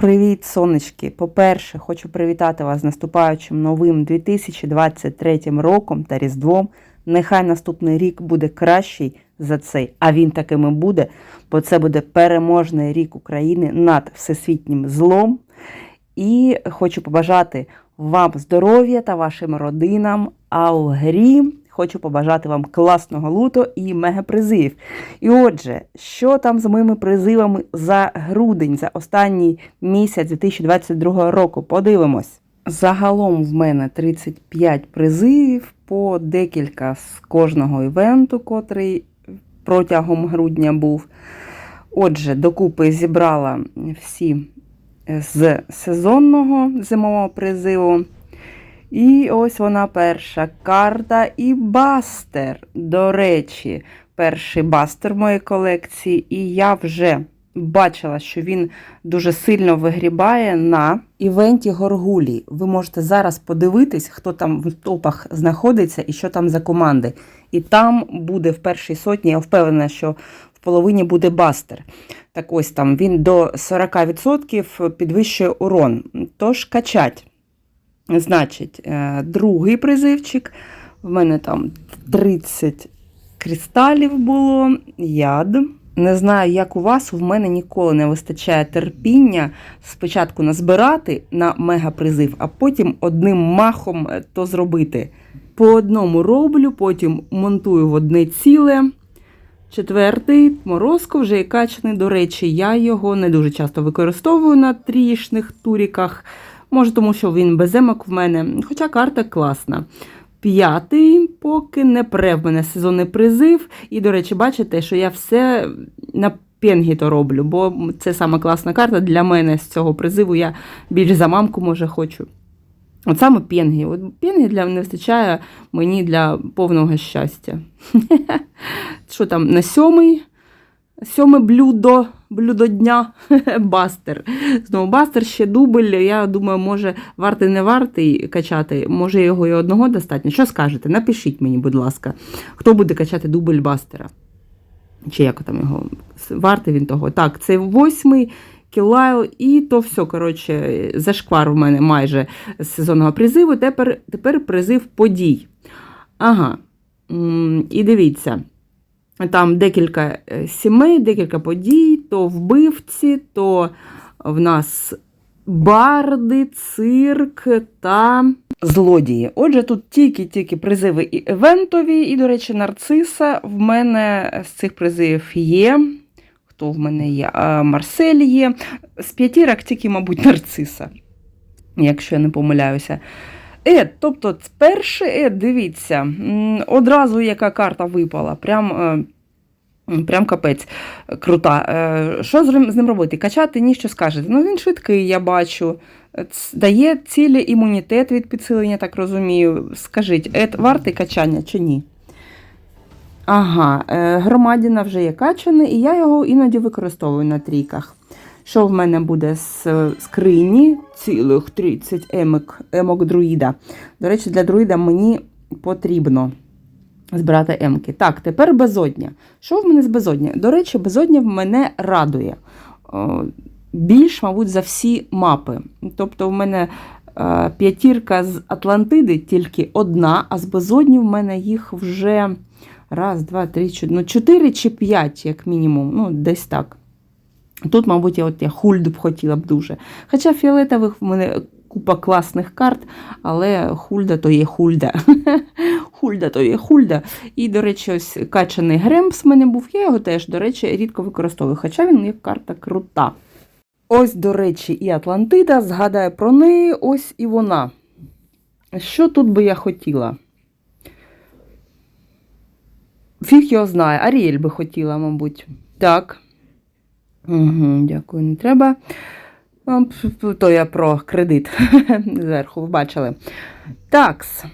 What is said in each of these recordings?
Привіт, сонечки! По-перше, хочу привітати вас з наступаючим новим 2023 роком та Різдвом. Нехай наступний рік буде кращий за цей, а він таким і буде, бо це буде переможний рік України над всесвітнім злом. І хочу побажати вам здоров'я та вашим родинам. А у грі хочу побажати вам класного луту і мегапризивів. І отже, що там з моїми призивами за грудень, за останній місяць 2022 року? Подивимось. Загалом в мене 35 призивів по декілька з кожного івенту, котрий протягом грудня був. Отже, докупи зібрала всі з сезонного зимового призиву. І ось вона перша карта і бастер. До речі, перший бастер моєї колекції, і я вже бачила, що він дуже сильно вигрібає на івенті Горгулі. Ви можете зараз подивитись, хто там в топах знаходиться і що там за команди. І там буде в першій сотні, я впевнена, що в половині буде бастер. Так ось там він до 40% підвищує урон. Тож качать. Значить, е, другий призивчик. В мене там 30 кристалів було, яд. Не знаю, як у вас, в мене ніколи не вистачає терпіння спочатку назбирати на мегапризив, а потім одним махом е, то зробити. По одному роблю, потім монтую в одне ціле. Четвертий морозко вже є качаний. До речі, я його не дуже часто використовую на трішних туріках. Може, тому що він без емок в мене, хоча карта класна. П'ятий, поки не пре в мене сезонний призив. І, до речі, бачите, що я все на пенгіто роблю, бо це сама класна карта для мене з цього призиву. Я більш за мамку, може, хочу. От саме пенгі. От пенгі для не вистачає мені для повного щастя. Що там, на сьомий? Сьоме блюдо, блюдо дня, бастер. Знову бастер, ще дубль. Я думаю, може, вартий не вартий качати, може його і одного достатньо. Що скажете? Напишіть мені, будь ласка, хто буде качати дубль бастера. Чи як там його? Вартий він того. Так, це восьмий кілайл, і то все, коротше, зашквар в мене майже з сезонного призиву. Тепер, тепер призив подій. Ага. І дивіться. Там декілька сімей, декілька подій, то вбивці, то в нас барди, цирк та злодії. Отже, тут тільки-тільки призиви і евентові, і, до речі, нарциса в мене з цих призивів є. Хто в мене є? Марсель є. З п'ятірок тільки, мабуть, нарциса, якщо я не помиляюся. Ед, тобто перший ед, дивіться, одразу яка карта випала. Прям прям капець крута. Е, що з ним робити? Качати ні, що скажете. Ну, він швидкий, я бачу. Дає цілі імунітет від підсилення, так розумію. Скажіть, ед вартий качання чи ні? Ага, е, громадіна вже є качаний, і я його іноді використовую на трійках. Що в мене буде з скрині? Цілих 30 емок, емок друїда. До речі, для друїда мені потрібно збирати емки. Так, тепер безодня. Що в мене з безодня? До речі, безодня в мене радує. Більш, мабуть, за всі мапи. Тобто, в мене п'ятірка з Атлантиди тільки одна, а з безодні в мене їх вже раз, два, три, ну, чотири чи п'ять, як мінімум. Ну, десь так. Тут, мабуть, я от я хульду б хотіла б дуже. Хоча фіолетових в мене купа класних карт, але хульда то є хульда. хульда то є хульда. І, до речі, ось качаний гремс в мене був. Я його теж, до речі, рідко використовую, хоча він як карта крута. Ось, до речі, і Атлантида, згадаю про неї, ось і вона. Що тут би я хотіла? Фіг його знає, Аріель би хотіла, мабуть. Так. Угу, Дякую, не треба. То я про кредит зверху, бачили. Такс.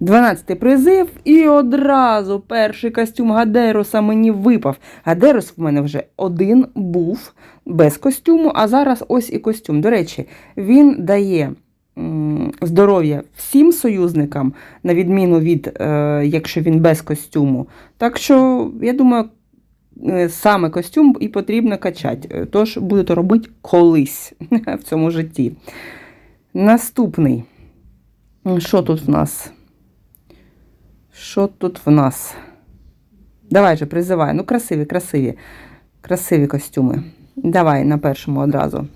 12-й призив, і одразу перший костюм Гадеруса мені випав. Гадерус в мене вже один був без костюму, а зараз ось і костюм. До речі, він дає здоров'я всім союзникам, на відміну від, е, якщо він без костюму. Так що, я думаю, саме костюм і потрібно качати. Е, Тож будете робити колись в цьому житті. Наступний. Що тут в нас? Що тут в нас? Давай же, призивай. Ну, красиві, красиві. Красиві костюми. Давай на першому одразу.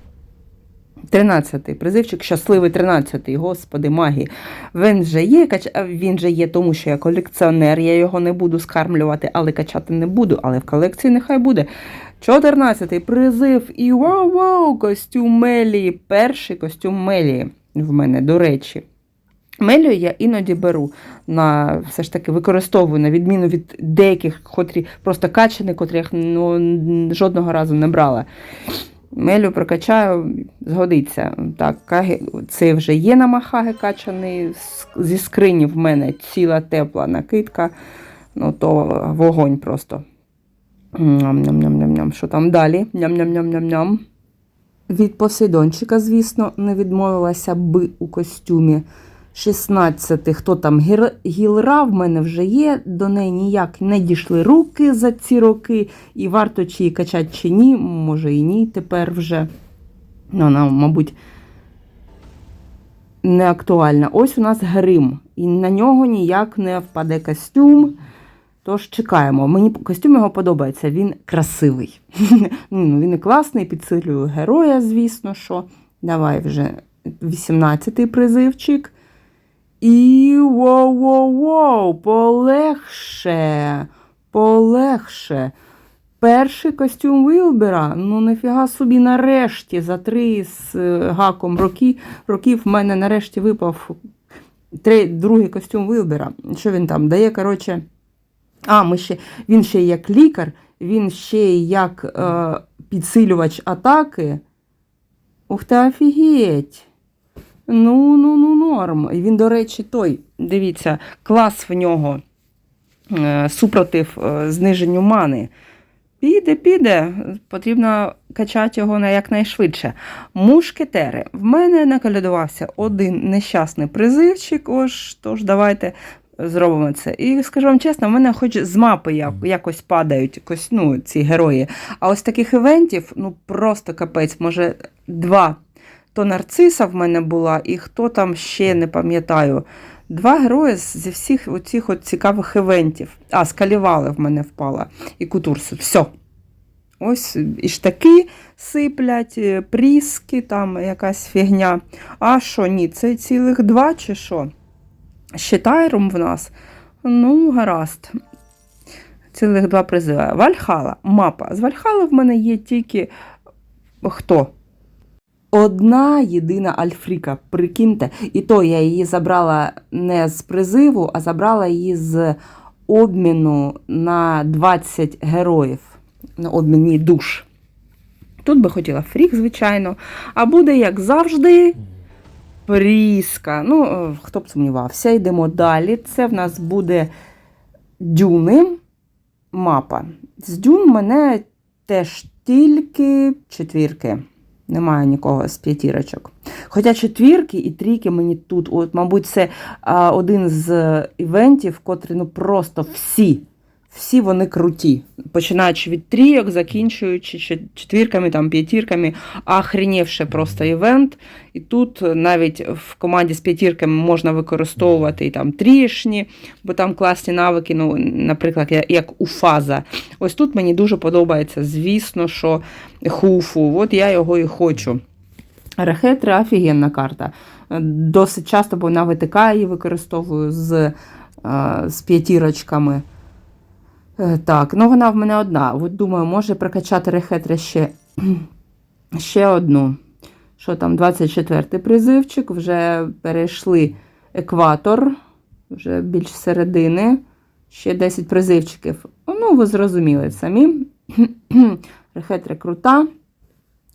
13-й призивчик, щасливий 13-й, господи, магії. Він же є, він же є, тому що я колекціонер, я його не буду скармлювати, але качати не буду, але в колекції нехай буде. 14-й призив і вау-вау, костюм Мелії. Перший костюм Мелії в мене, до речі. Мелію я іноді беру на все ж таки використовую на відміну від деяких, котрі просто качані, котрих ну, жодного разу не брала. Мелю прокачаю, згодиться. Так, це вже є на махаги качаний. Зі скрині в мене ціла тепла накидка. Ну, то вогонь просто. Ням-ням-ням-ням. Що там далі? Ням-ням-ням-ням-ням. Від Посейдончика, звісно, не відмовилася би у костюмі. 16 хто там гілра в мене вже є, до неї ніяк не дійшли руки за ці роки, і варто чи її качати, чи ні, може і ні тепер вже. Ну, Вона, мабуть, не актуальна. Ось у нас грим, і на нього ніяк не впаде костюм. Тож чекаємо. Мені костюм його подобається, він красивий. ну, він і класний, підсилює героя, звісно що. Давай вже 18-й призивчик. І воу-воу-воу, полегше, полегше. Перший костюм Вілбера, ну нафіга собі нарешті за три з е, гаком роки, років в мене нарешті випав три, другий костюм Вілбера. Що він там дає? Коротше, а, ми ще, він ще як лікар, він ще як е, підсилювач атаки. Ух ти, офігеть! Ну, ну, ну, норм. І він, до речі, той, дивіться, клас в нього е, супротив е, зниженню мани. Піде, піде, потрібно качати його на якнайшвидше. Мушкетери. В мене накалядувався один нещасний призивчик, ось, тож давайте зробимо це. І скажу вам чесно, в мене хоч з мапи як, якось падають якось, ну, ці герої. А ось таких івентів, ну просто капець, може, два. То нарциса в мене була, і хто там ще не пам'ятаю. Два герої зі всіх оцих от цікавих івентів. А, скалівали в мене впала. І кутурси. Все. Ось і штаки сиплять, е, пріски, там якась фігня. А що, ні, це цілих два чи що? Ще тайрум в нас. Ну, гаразд. Цілих два призиви. Вальхала, мапа. З Вальхали в мене є тільки хто? Одна єдина Альфріка, прикиньте, і то я її забрала не з призиву, а забрала її з обміну на 20 героїв, на обміні душ. Тут би хотіла фрік, звичайно, а буде, як завжди, пріска. Ну, е, хто б сумнівався, йдемо далі. Це в нас буде дюни мапа. З дюн мене теж тільки четвірки. Немає нікого з п'ятірочок. Хоча четвірки і трійки мені тут, от, мабуть, це а, один з івентів, котрі ну просто всі, всі вони круті. Починаючи від трійок, закінчуючи четвірками, там, п'ятірками, охренівши просто івент. І тут навіть в команді з п'ятірками можна використовувати і там трішні, бо там класні навики, ну, наприклад, як у фаза. Ось тут мені дуже подобається, звісно, що хуфу, от я його і хочу. Рехетра офігенна карта. Досить часто, бо на ВТК її використовую з, е, з п'ятірочками. Е, Так, ну вона в мене одна. От думаю, може прокачати рехетра ще, ще одну. Що там, 24-й призивчик, вже перейшли екватор, вже більш середини. Ще 10 призивчиків. Ну, ви зрозуміли самі. Рехетра крута.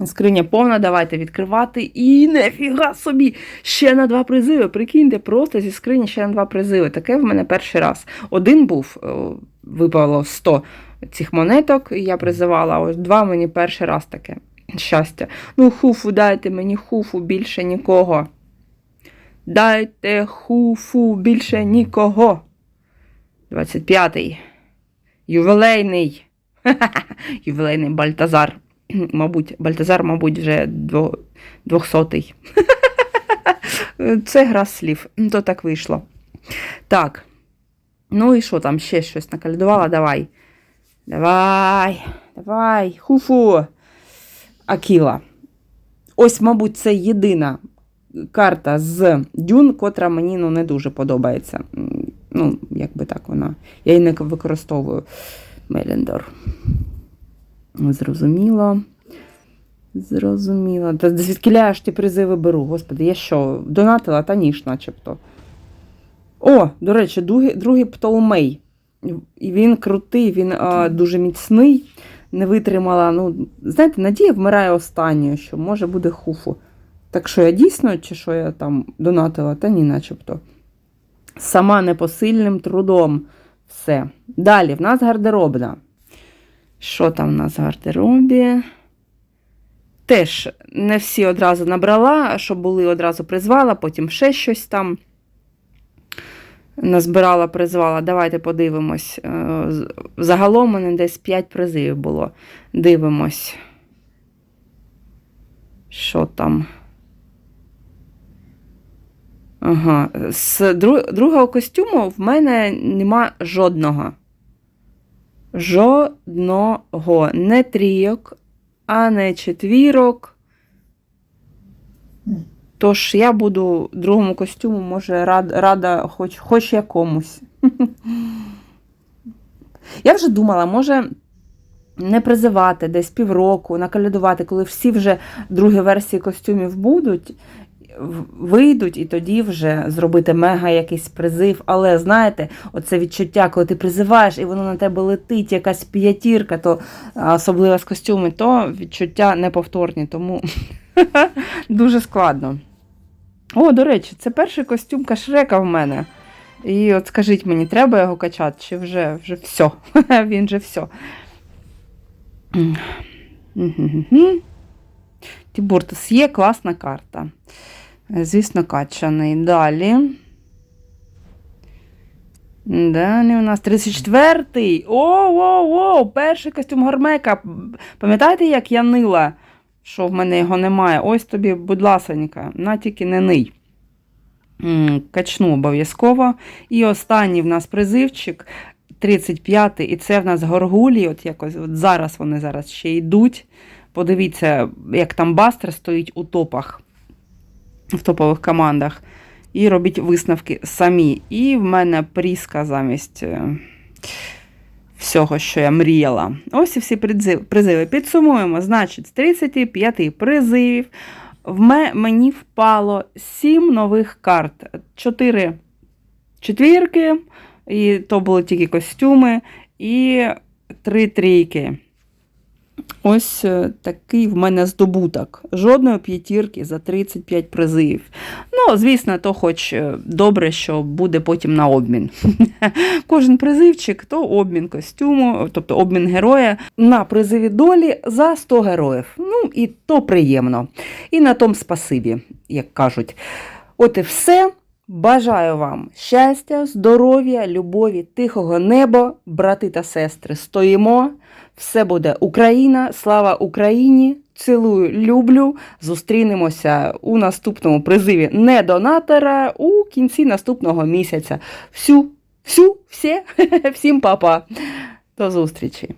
Скриня повна, давайте відкривати. І нефіга собі! Ще на два призиви. Прикиньте, просто зі скрині ще на два призиви. Таке в мене перший раз. Один був, о, випало 100 цих монеток, і я призивала, ось два мені перший раз таке. Щастя. Ну, хуфу, дайте мені хуфу, більше нікого. Дайте хуфу, більше нікого. 25-й. Ювілейний. Ювілейний Бальтазар. Мабуть, Бальтазар, мабуть, вже дво- двохсотий. Це гра слів. То так вийшло. Так. Ну і що там ще щось накалядувала? Давай. Давай. Давай. Хуфу. Акіла. Ось, мабуть, це єдина карта з Дюн, котра мені ну, не дуже подобається. Ну, як так вона. Я її не використовую. Меліндор. Зрозуміло. Зрозуміло. Та звідки я ж ті призиви беру? Господи, я що, донатила, та ніж начебто. О, до речі, другий, другий Птоломей. Він крутий, він а, дуже міцний. Не витримала. Ну, знаєте, Надія вмирає останньою, що може буде хуфу. Так що я дійсно, чи що я там донатила, та ні, начебто. Сама непосильним трудом. Все. Далі, в нас гардеробна. Що там в нас в гардеробі? Теж не всі одразу набрала, що були одразу призвала, потім ще щось там назбирала, призвала. Давайте подивимось. Е, Загалом у мене десь 5 призивів було. Дивимось. Що там? Ага. З дру- другого костюму в мене нема жодного. Жодного. Не трійок, а не четвірок. Тож я буду другому костюму, може, рад, рада хоч, хоч якомусь. Я вже думала, може не призивати десь півроку, накалядувати, коли всі вже другі версії костюмів будуть, вийдуть, і тоді вже зробити мега якийсь призив. Але знаєте, оце відчуття, коли ти призиваєш, і воно на тебе летить, якась п'ятірка, то особливо з костюми, то відчуття неповторні, тому дуже складно. О, до речі, це перший костюм кашрека в мене. І от скажіть мені, треба його качати, чи вже, вже все? Він же все. Тібуртус є класна карта. Звісно, качаний. Далі. Далі у нас 34-й. О, о, о, перший костюм Гормека. Пам'ятаєте, як я нила, що в мене його немає? Ось тобі, будь ласенька, на тільки не ний. Качну обов'язково. І останній в нас призивчик 35-й, і це в нас горгулі. От якось от зараз вони зараз ще йдуть. Подивіться, як там бастер стоїть у топах, в топових командах. І робіть висновки самі. І в мене пріска замість е, всього, що я мріяла. Ось і всі призиви. Підсумуємо, значить, з 35 призивів в мені впало 7 нових карт. 4 четвірки, і то були тільки костюми, і 3 трійки. Ось е, такий в мене здобуток. Жодної п'ятірки за 35 призивів. Ну, звісно, то хоч е, добре, що буде потім на обмін. Кожен призивчик то обмін костюму, тобто обмін героя на призиві долі за 100 героїв. Ну, і то приємно. І на том спасибі, як кажуть. От і все. Бажаю вам щастя, здоров'я, любові, тихого неба, брати та сестри. Стоїмо. Все буде Україна, слава Україні! Цілую, люблю. Зустрінемося у наступному призиві недонатора у кінці наступного місяця. Всю, всю, все, всім папа. До зустрічі!